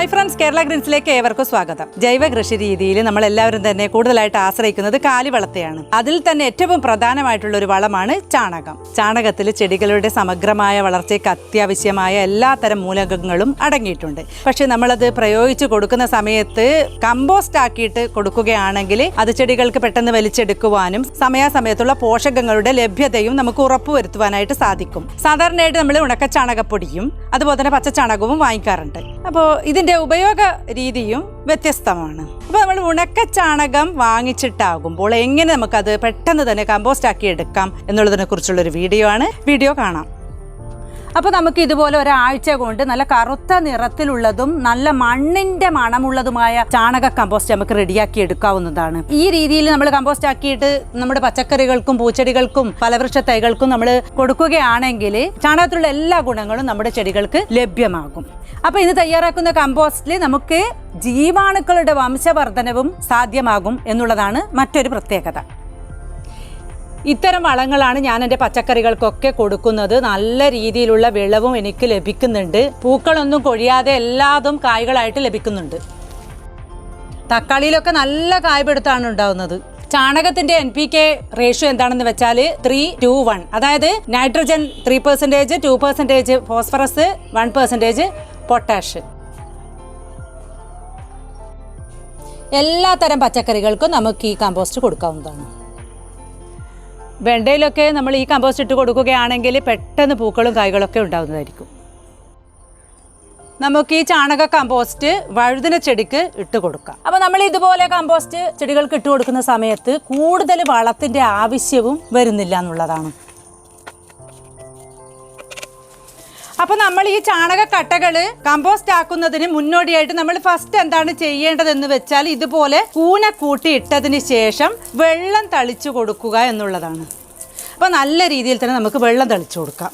Hi friends Kerala ഗ്രീൻസിലേക്ക് ഏവർക്കും സ്വാഗതം. ജൈവ കൃഷി രീതിയിൽ നമ്മൾ എല്ലാവരും തന്നെ കൂടുതലായിട്ട് ആശ്രയിക്കുന്നത് കാലിവളത്തെയാണ്. അതിൽ തന്നെ ഏറ്റവും പ്രധാനമായിട്ടുള്ള ഒരു വളമാണ് ചാണകം. ചാണകത്തിൽ ചെടികളുടെ സമഗ്രമായ വളർച്ചയ്ക്ക് അത്യാവശ്യമായ എല്ലാ തരം മൂലകങ്ങളും അടങ്ങിയിട്ടുണ്ട്. പക്ഷെ നമ്മളത് പ്രയോഗിച്ച് കൊടുക്കുന്ന സമയത്ത് കമ്പോസ്റ്റ് ആക്കിയിട്ട് കൊടുക്കുകയാണെങ്കിൽ അത് ചെടികൾക്ക് പെട്ടെന്ന് വലിച്ചെടുക്കുവാനും സമയാസമയത്തുള്ള പോഷകങ്ങളുടെ ലഭ്യതയും നമുക്ക് ഉറപ്പുവരുത്തുവാനായിട്ട് സാധിക്കും. സാധാരണയായിട്ട് നമ്മൾ ഉണക്ക ചാണകപ്പൊടിയും അതുപോലെ തന്നെ പച്ചച്ചാണകവും വാങ്ങിക്കാറുണ്ട്. അപ്പോൾ ഇതിന്റെ ഉപയോഗ രീതിയും വ്യത്യസ്തമാണ്. അപ്പോൾ നമ്മൾ ഉണക്കച്ചാണകം വാങ്ങിച്ചിട്ടാകുമ്പോൾ എങ്ങനെ നമുക്കത് പെട്ടെന്ന് തന്നെ കമ്പോസ്റ്റ് ആക്കി എടുക്കാം എന്നുള്ളതിനെ കുറിച്ചുള്ളൊരു വീഡിയോ ആണ്. വീഡിയോ കാണാം. അപ്പോൾ നമുക്ക് ഇതുപോലെ ഒരാഴ്ച കൊണ്ട് നല്ല കറുത്ത നിറത്തിലുള്ളതും നല്ല മണ്ണിന്റെ മണമുള്ളതുമായ ചാണക കമ്പോസ്റ്റ് നമുക്ക് റെഡിയാക്കി എടുക്കാവുന്നതാണ്. ഈ രീതിയിൽ നമ്മൾ കമ്പോസ്റ്റ് ആക്കിയിട്ട് നമ്മുടെ പച്ചക്കറികൾക്കും പൂച്ചെടികൾക്കും ഫലവൃക്ഷ തൈകൾക്കും നമ്മൾ കൊടുക്കുകയാണെങ്കിൽ ചാണകത്തിലുള്ള എല്ലാ ഗുണങ്ങളും നമ്മുടെ ചെടികൾക്ക് ലഭ്യമാകും. അപ്പോൾ ഇത് തയ്യാറാക്കുന്ന കമ്പോസ്റ്റിൽ നമുക്ക് ജീവാണുക്കളുടെ വംശവർദ്ധനവും സാധ്യമാകും എന്നുള്ളതാണ് മറ്റൊരു പ്രത്യേകത. ഇത്തരം വളങ്ങളാണ് ഞാൻ എന്റെ പച്ചക്കറികൾക്കൊക്കെ കൊടുക്കുന്നത്. നല്ല രീതിയിലുള്ള വിളവും എനിക്ക് ലഭിക്കുന്നുണ്ട്. പൂക്കളൊന്നും കൊഴിയാതെ എല്ലാതും കായ്കളായിട്ട് ലഭിക്കുന്നുണ്ട്. തക്കാളിയിലൊക്കെ നല്ല കായ്പെടുത്താണ് ഉണ്ടാവുന്നത്. ചാണകത്തിന്റെ എൻ പി കെ റേഷ്യോ എന്താണെന്ന് വെച്ചാൽ ത്രീ ടു വൺ അതായത് nitrogen three percentage two percentage phosphorus one percentage potash എല്ലാത്തരം പച്ചക്കറികൾക്കും നമുക്ക് ഈ കമ്പോസ്റ്റ് കൊടുക്കാവുന്നതാണ്. വെണ്ടയിലൊക്കെ നമ്മൾ ഈ കമ്പോസ്റ്റ് ഇട്ട് കൊടുക്കുകയാണെങ്കിൽ പെട്ടെന്ന് പൂക്കളും കായ്കളൊക്കെ ഉണ്ടാകുന്നതായിരിക്കും നമുക്ക് ഈ ചാണക കമ്പോസ്റ്റ് വഴുതിന ചെടിക്ക് ഇട്ട് കൊടുക്കാം. അപ്പോൾ നമ്മൾ ഇതുപോലെ കമ്പോസ്റ്റ് ചെടികൾക്ക് ഇട്ട് കൊടുക്കുന്ന സമയത്ത് കൂടുതൽ വളത്തിന്റെ ആവശ്യവും വരുന്നില്ല എന്നുള്ളതാണ്. അപ്പോൾ നമ്മൾ ഈ ചാണക കട്ടകൾ കമ്പോസ്റ്റ് ആക്കുന്നതിന് മുന്നോടിയായിട്ട് നമ്മൾ ഫസ്റ്റ് എന്താണ് ചെയ്യേണ്ടതെന്ന് വെച്ചാൽ ഇതുപോലെ കൂന കൂട്ടി ഇട്ടതിന് ശേഷം വെള്ളം തളിച്ചു കൊടുക്കുക എന്നുള്ളതാണ്. അപ്പോൾ നല്ല രീതിയിൽ തന്നെ നമുക്ക് വെള്ളം തളിച്ചു കൊടുക്കാം.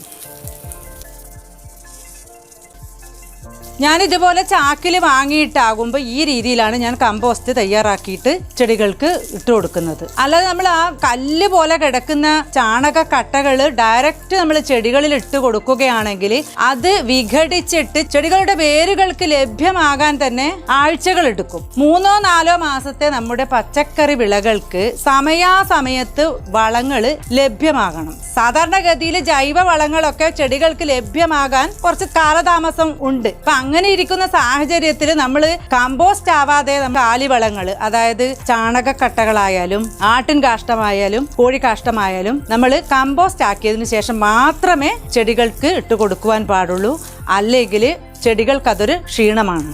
ഞാൻ ഇതുപോലെ ചാക്കിൽ വാങ്ങിയിട്ടാകുമ്പോൾ ഈ രീതിയിലാണ് ഞാൻ കമ്പോസ്റ്റ് തയ്യാറാക്കിയിട്ട് ചെടികൾക്ക് ഇട്ട് കൊടുക്കുന്നത്. അല്ലാതെ നമ്മൾ ആ കല്ല് പോലെ കിടക്കുന്ന ചാണക കട്ടകൾ ഡയറക്റ്റ് നമ്മൾ ചെടികളിൽ ഇട്ട് കൊടുക്കുകയാണെങ്കിൽ അത് വിഘടിച്ചിട്ട് ചെടികളുടെ വേരുകൾക്ക് ലഭ്യമാകാൻ തന്നെ ആഴ്ചകൾ എടുക്കും. മൂന്നോ നാലോ മാസത്തെ നമ്മുടെ പച്ചക്കറി വിളകൾക്ക് സമയാസമയത്ത് വളങ്ങൾ ലഭ്യമാകണം. സാധാരണഗതിയിൽ ജൈവ വളങ്ങളൊക്കെ ചെടികൾക്ക് ലഭ്യമാകാൻ കുറച്ച് കാലതാമസം ഉണ്ട്. അപ്പൊ അങ്ങനെ ഇരിക്കുന്ന സാഹചര്യത്തിൽ നമ്മൾ കമ്പോസ്റ്റ് ആവാതെ നമ്മൾ ആലിവളങ്ങൾ അതായത് ചാണകക്കട്ടകളായാലും ആട്ടിൻ കാഷ്ടമായാലും കോഴി കാഷ്ടമായാലും നമ്മൾ കമ്പോസ്റ്റ് ആക്കിയതിന് ശേഷം മാത്രമേ ചെടികൾക്ക് ഇട്ട് കൊടുക്കുവാൻ പാടുള്ളൂ. അല്ലെങ്കിൽ ചെടികൾക്കതൊരു ക്ഷീണമാണ്.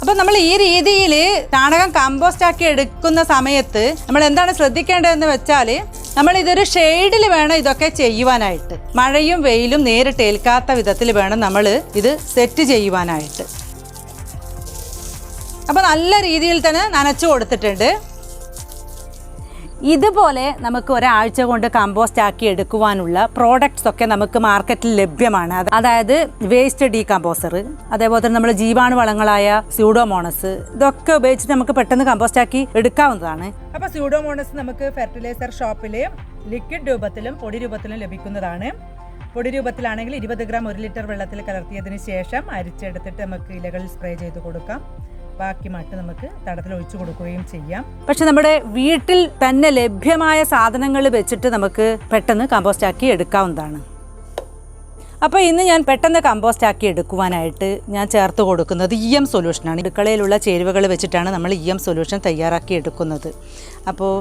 അപ്പോൾ നമ്മൾ ഈ രീതിയിൽ ചാണകം കമ്പോസ്റ്റ് ആക്കി എടുക്കുന്ന സമയത്ത് നമ്മൾ എന്താണ് ശ്രദ്ധിക്കേണ്ടതെന്ന് വെച്ചാൽ നമ്മൾ ഇതൊരു ഷെയ്ഡിൽ വേണം ഇതൊക്കെ ചെയ്യുവാനായിട്ട്. മഴയും വെയിലും നേരിട്ട് ഏൽക്കാത്ത വിധത്തിൽ വേണം നമ്മൾ ഇത് സെറ്റ് ചെയ്യുവാനായിട്ട്. അപ്പോൾ നല്ല രീതിയിൽ തന്നെ നനച്ചു കൊടുത്തിട്ടുണ്ട്. ഇതുപോലെ നമുക്ക് ഒരാഴ്ച കൊണ്ട് കമ്പോസ്റ്റ് ആക്കി എടുക്കുവാനുള്ള പ്രോഡക്ട്സ് ഒക്കെ നമുക്ക് മാർക്കറ്റിൽ ലഭ്യമാണ്. അതായത് വേസ്റ്റ് ഡീകമ്പോസർ അതേപോലെ തന്നെ നമ്മൾ ജീവാണു വളങ്ങളായ സ്യൂഡോമോണസ് ഇതൊക്കെ ഉപയോഗിച്ചിട്ട് നമുക്ക് പെട്ടെന്ന് കമ്പോസ്റ്റ് ആക്കി എടുക്കാവുന്നതാണ്. അപ്പൊ സ്യൂഡോമോണസ് നമുക്ക് ഫെർട്ടിലൈസർ ഷോപ്പിൽ ലിക്വിഡ് രൂപത്തിലും പൊടി രൂപത്തിലും ലഭിക്കുന്നതാണ്. പൊടി രൂപത്തിലാണെങ്കിൽ ഇരുപത് ഗ്രാം ഒരു ലിറ്റർ വെള്ളത്തിൽ കലർത്തിയതിന് ശേഷം അരിച്ചെടുത്തിട്ട് നമുക്ക് ഇലകളിൽ സ്പ്രേ ചെയ്ത് കൊടുക്കാം. ബാക്കി മട്ട് നമുക്ക് തടത്തിൽ ഒഴിച്ചു കൊടുക്കുകയും ചെയ്യാം. പക്ഷെ നമ്മുടെ വീട്ടിൽ തന്നെ ലഭ്യമായ സാധനങ്ങൾ വെച്ചിട്ട് നമുക്ക് പെട്ടെന്ന് കമ്പോസ്റ്റ് ആക്കി എടുക്കാവുന്നതാണ്. അപ്പോൾ ഇന്ന് ഞാൻ പെട്ടെന്ന് കമ്പോസ്റ്റ് ആക്കി എടുക്കുവാനായിട്ട് ഞാൻ ചേർത്ത് കൊടുക്കുന്നത് ഇ എം സൊല്യൂഷനാണ് അടുക്കളയിലുള്ള ചേരുവകൾ വെച്ചിട്ടാണ് നമ്മൾ ഇ എം സൊല്യൂഷൻ തയ്യാറാക്കി എടുക്കുന്നത്. അപ്പോൾ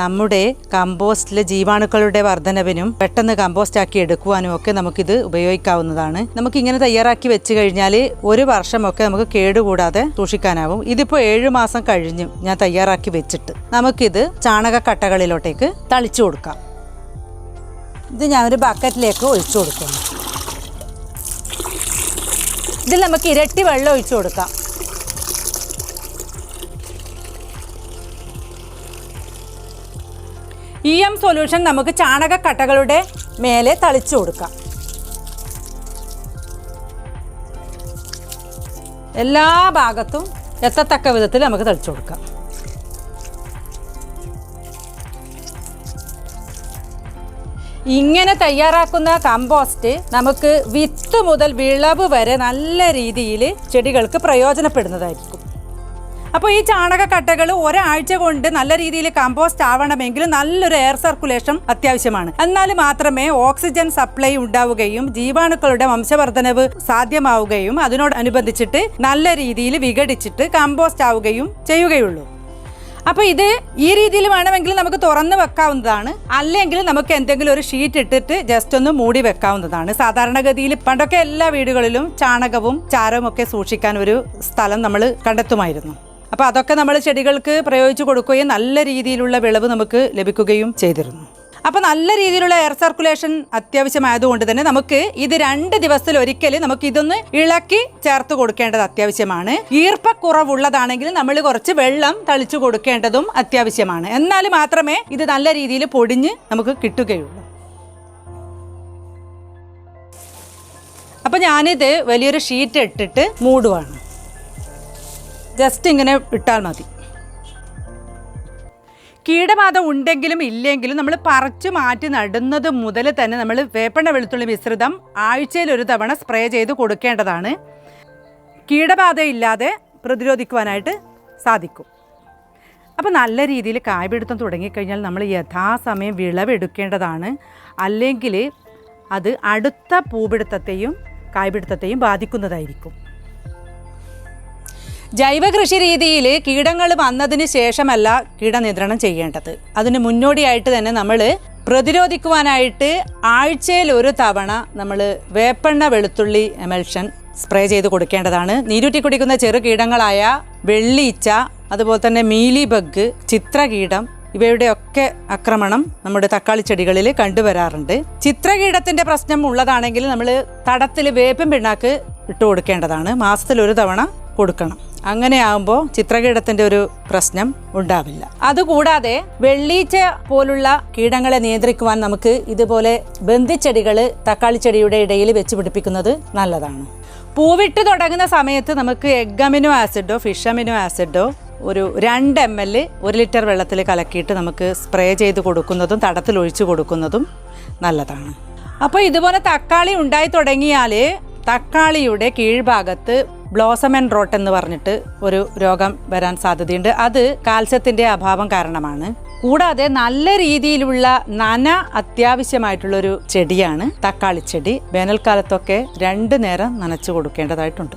നമ്മുടെ കമ്പോസ്റ്റിലെ ജീവാണുക്കളുടെ വർധനവിനും പെട്ടെന്ന് കമ്പോസ്റ്റ് ആക്കി എടുക്കുവാനും ഒക്കെ നമുക്കിത് ഉപയോഗിക്കാവുന്നതാണ്. നമുക്കിങ്ങനെ തയ്യാറാക്കി വെച്ച് കഴിഞ്ഞാൽ ഒരു വർഷമൊക്കെ നമുക്ക് കേടുകൂടാതെ സൂക്ഷിക്കാനാവും. ഇതിപ്പോൾ ഏഴ് മാസം കഴിഞ്ഞു ഞാൻ തയ്യാറാക്കി വെച്ചിട്ട് നമുക്കിത് ചാണകക്കട്ടകളിലോട്ടേക്ക് തളിച്ചു കൊടുക്കാം. ഇത് ഞാനൊരു ബക്കറ്റിലേക്ക് ഒഴിച്ചു കൊടുക്കുന്നു. ഇതിൽ നമുക്ക് ഇരട്ടി വെള്ളം ഒഴിച്ചു കൊടുക്കാം. ഇ എം സൊല്യൂഷൻ നമുക്ക് ചാണകക്കട്ടകളുടെ മേലെ തളിച്ചു കൊടുക്കാം. എല്ലാ ഭാഗത്തും എത്തത്തക്ക വിധത്തിൽ നമുക്ക് തളിച്ചു കൊടുക്കാം. ഇങ്ങനെ തയ്യാറാക്കുന്ന കമ്പോസ്റ്റ് നമുക്ക് വിത്ത് മുതൽ വിളവ് വരെ നല്ല രീതിയിൽ ചെടികൾക്ക് പ്രയോജനപ്പെടുന്നതായിരിക്കും. അപ്പോൾ ഈ ചാണകക്കട്ടകൾ ഒരാഴ്ച കൊണ്ട് നല്ല രീതിയിൽ കമ്പോസ്റ്റ് ആവണമെങ്കിൽ നല്ലൊരു എയർ സർക്കുലേഷൻ അത്യാവശ്യമാണ്. എന്നാൽ മാത്രമേ ഓക്സിജൻ സപ്ലൈ ഉണ്ടാവുകയും ജീവാണുക്കളുടെ വംശവർദ്ധനവ് സാധ്യമാവുകയും അതിനോടനുബന്ധിച്ചിട്ട് നല്ല രീതിയിൽ വിഘടിച്ചിട്ട് കമ്പോസ്റ്റ് ആവുകയും ചെയ്യുകയുള്ളൂ. അപ്പോൾ ഇത് ഈ രീതിയിൽ വേണമെങ്കിൽ നമുക്ക് തുറന്ന് വെക്കാവുന്നതാണ്. അല്ലെങ്കിൽ നമുക്ക് എന്തെങ്കിലും ഒരു ഷീറ്റ് ഇട്ടിട്ട് ജസ്റ്റ് ഒന്ന് മൂടി വെക്കാവുന്നതാണ്. സാധാരണഗതിയിൽ പണ്ടൊക്കെ എല്ലാ വീടുകളിലും ചാണകവും ചാരവും ഒക്കെ സൂക്ഷിക്കാൻ ഒരു സ്ഥലം നമ്മൾ കണ്ടെത്തുമായിരുന്നു. അപ്പോൾ അതൊക്കെ നമ്മൾ ചെടികൾക്ക് പ്രയോഗിച്ചു കൊടുക്കുകയും നല്ല രീതിയിലുള്ള വിളവ് നമുക്ക് ലഭിക്കുകയും ചെയ്തിരുന്നു. അപ്പോൾ നല്ല രീതിയിലുള്ള എയർ സർക്കുലേഷൻ അത്യാവശ്യമായതുകൊണ്ട് തന്നെ നമുക്ക് ഇത് രണ്ട് ദിവസത്തിൽ ഒരിക്കൽ നമുക്ക് ഇതൊന്ന് ഇളക്കി ചേർത്ത് കൊടുക്കേണ്ടത് അത്യാവശ്യമാണ്. ഈർപ്പക്കുറവുള്ളതാണെങ്കിൽ നമ്മൾ കുറച്ച് വെള്ളം തളിച്ചു കൊടുക്കേണ്ടതും അത്യാവശ്യമാണ്. എന്നാൽ മാത്രമേ ഇത് നല്ല രീതിയിൽ പൊടിഞ്ഞ് നമുക്ക് കിട്ടുകയുള്ളൂ. അപ്പോൾ ഞാനിത് വലിയൊരു ഷീറ്റ് ഇട്ടിട്ട് മൂടുവാണ്. ജസ്റ്റ് ഇങ്ങനെ ഇട്ടാൽ മതി. കീടബാധ ഉണ്ടെങ്കിലും ഇല്ലെങ്കിലും നമ്മൾ പറിച്ചു മാറ്റി നടുന്നത് മുതൽ തന്നെ നമ്മൾ വേപ്പണ്ണ വെളുത്തുള്ളി മിശ്രിതം ആഴ്ചയിൽ ഒരു തവണ സ്പ്രേ ചെയ്ത് കൊടുക്കേണ്ടതാണ്. കീടബാധയില്ലാതെ പ്രതിരോധിക്കുവാനായിട്ട് സാധിക്കും. അപ്പോൾ നല്ല രീതിയിൽ കായ്പിടുത്തം തുടങ്ങിക്കഴിഞ്ഞാൽ നമ്മൾ യഥാസമയം വിളവെടുക്കേണ്ടതാണ്. അല്ലെങ്കിൽ അത് അടുത്ത പൂപിടുത്തത്തെയും കായ്പിടുത്തത്തെയും ബാധിക്കുന്നതായിരിക്കും. ജൈവ കൃഷി രീതിയിൽ കീടങ്ങൾ വന്നതിന് ശേഷമല്ല കീടനിയന്ത്രണം ചെയ്യേണ്ടത്. അതിന് മുന്നോടിയായിട്ട് തന്നെ നമ്മൾ പ്രതിരോധിക്കുവാനായിട്ട് ആഴ്ചയിൽ ഒരു തവണ നമ്മൾ വേപ്പെണ്ണ വെളുത്തുള്ളി എമൽഷൻ സ്പ്രേ ചെയ്ത് കൊടുക്കേണ്ടതാണ്. നീരൂറ്റി കുടിക്കുന്ന ചെറു കീടങ്ങളായ വെള്ളീച്ച അതുപോലെ തന്നെ മീലി ബഗ് ചിത്രകീടം ഇവയുടെയൊക്കെ ആക്രമണം നമ്മുടെ തക്കാളി ചെടികളിൽ കണ്ടുവരാറുണ്ട്. ചിത്രകീടത്തിന്റെ പ്രശ്നം ഉള്ളതാണെങ്കിൽ നമ്മൾ തടത്തിൽ വേപ്പും പിണ്ണാക്ക് ഇട്ട് കൊടുക്കേണ്ടതാണ്. മാസത്തിൽ ഒരു തവണ കൊടുക്കണം. അങ്ങനെ ആകുമ്പോൾ ചിത്രകീടത്തിന്റെ ഒരു പ്രശ്നം ഉണ്ടാവില്ല. അതുകൂടാതെ വെള്ളീച്ച പോലുള്ള കീടങ്ങളെ നിയന്ത്രിക്കുവാൻ നമുക്ക് ഇതുപോലെ ബന്ധിച്ചെടികൾ തക്കാളി ചെടിയുടെ ഇടയിൽ വെച്ച് പിടിപ്പിക്കുന്നത് നല്ലതാണ്. പൂവിട്ട് തുടങ്ങുന്ന സമയത്ത് നമുക്ക് എഗ് അമിനോ ആസിഡോ ഫിഷ് അമിനോ ആസിഡോ ഒരു രണ്ട് എം എൽ ഒരു ലിറ്റർ വെള്ളത്തിൽ കലക്കിയിട്ട് നമുക്ക് സ്പ്രേ ചെയ്ത് കൊടുക്കുന്നതും തടത്തിൽ ഒഴിച്ചു കൊടുക്കുന്നതും നല്ലതാണ്. അപ്പോൾ ഇതുപോലെ തക്കാളി ഉണ്ടായി തുടങ്ങിയാൽ തക്കാളിയുടെ കീഴ്ഭാഗത്ത് ബ്ലോസമൻ റോട്ട് എന്ന് പറഞ്ഞിട്ട് ഒരു രോഗം വരാൻ സാധ്യതയുണ്ട്. അത് കാൽസ്യത്തിന്റെ അഭാവം കാരണമാണ്. കൂടാതെ നല്ല രീതിയിലുള്ള നന അത്യാവശ്യമായിട്ടുള്ളൊരു ചെടിയാണ് തക്കാളി ചെടി. വേനൽക്കാലത്തൊക്കെ രണ്ട് നേരം നനച്ചു കൊടുക്കേണ്ടതായിട്ടുണ്ട്.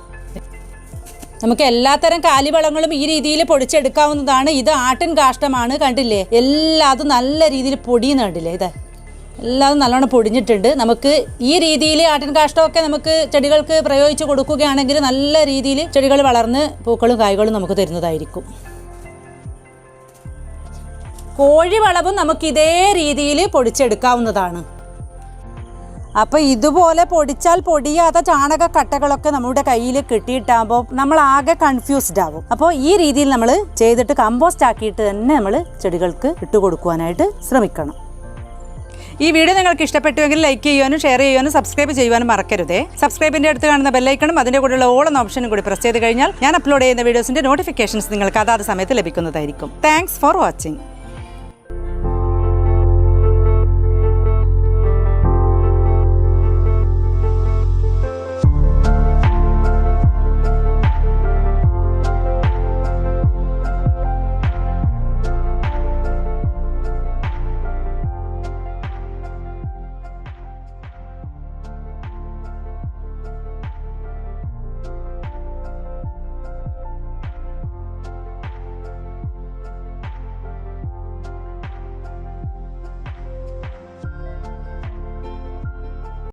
നമുക്ക് എല്ലാത്തരം കാലിവളങ്ങളും ഈ രീതിയിൽ പൊടിച്ചെടുക്കാവുന്നതാണ്. ഇത് ആട്ടിൻ കാഷ്ടമാണ് കണ്ടില്ലേ? എല്ലാതും നല്ല രീതിയിൽ പൊടിയുന്നുണ്ടില്ലേ ഇത്? എല്ലാതും നല്ലോണം പൊടിഞ്ഞിട്ടുണ്ട്. നമുക്ക് ഈ രീതിയിൽ ആട്ടിൻ കാഷ്ടമൊക്കെ നമുക്ക് ചെടികൾക്ക് പ്രയോഗിച്ച് കൊടുക്കുകയാണെങ്കിൽ നല്ല രീതിയിൽ ചെടികൾ വളർന്ന് പൂക്കളും കായ്കളും നമുക്ക് തരുന്നതായിരിക്കും. കോഴി വളവും നമുക്ക് ഇതേ രീതിയിൽ പൊടിച്ചെടുക്കാവുന്നതാണ്. അപ്പോൾ ഇതുപോലെ പൊടിച്ചാൽ പൊടിയാത്ത ചാണക കട്ടകളൊക്കെ നമ്മുടെ കയ്യിൽ കിട്ടിയിട്ടാകുമ്പോൾ നമ്മൾ ആകെ കൺഫ്യൂസ്ഡ് ആവും. അപ്പോൾ ഈ രീതിയിൽ നമ്മൾ ചെയ്തിട്ട് കമ്പോസ്റ്റ് ആക്കിയിട്ട് തന്നെ നമ്മൾ ചെടികൾക്ക് ഇട്ട് കൊടുക്കുവാനായിട്ട് ശ്രമിക്കണം. ഈ വീഡിയോ നിങ്ങൾക്ക് ഇഷ്ടപ്പെട്ടുവെങ്കിൽ ലൈക്ക് ചെയ്യുവാനും ഷെയർ ചെയ്യുവാനും സബ്സ്ക്രൈബ് ചെയ്യുവാനും മറക്കരുതേ. സബ്സ്ക്രൈബിന്റെ അടുത്ത് കാണുന്ന ബെല്ലൈക്കണും അതിന്റെ കൂടെയുള്ള ഓളം ഓപ്ഷനും കൂടി പ്രസ് ചെയ്ത് കഴിഞ്ഞാൽ ഞാൻ അപ്ലോഡ് ചെയ്യുന്ന വീഡിയോസിന്റെ നോട്ടിഫിക്കേഷൻസ് നിങ്ങൾക്ക് അതാത് സമയത്ത് ലഭിക്കുന്നതായിരിക്കും. Thanks for watching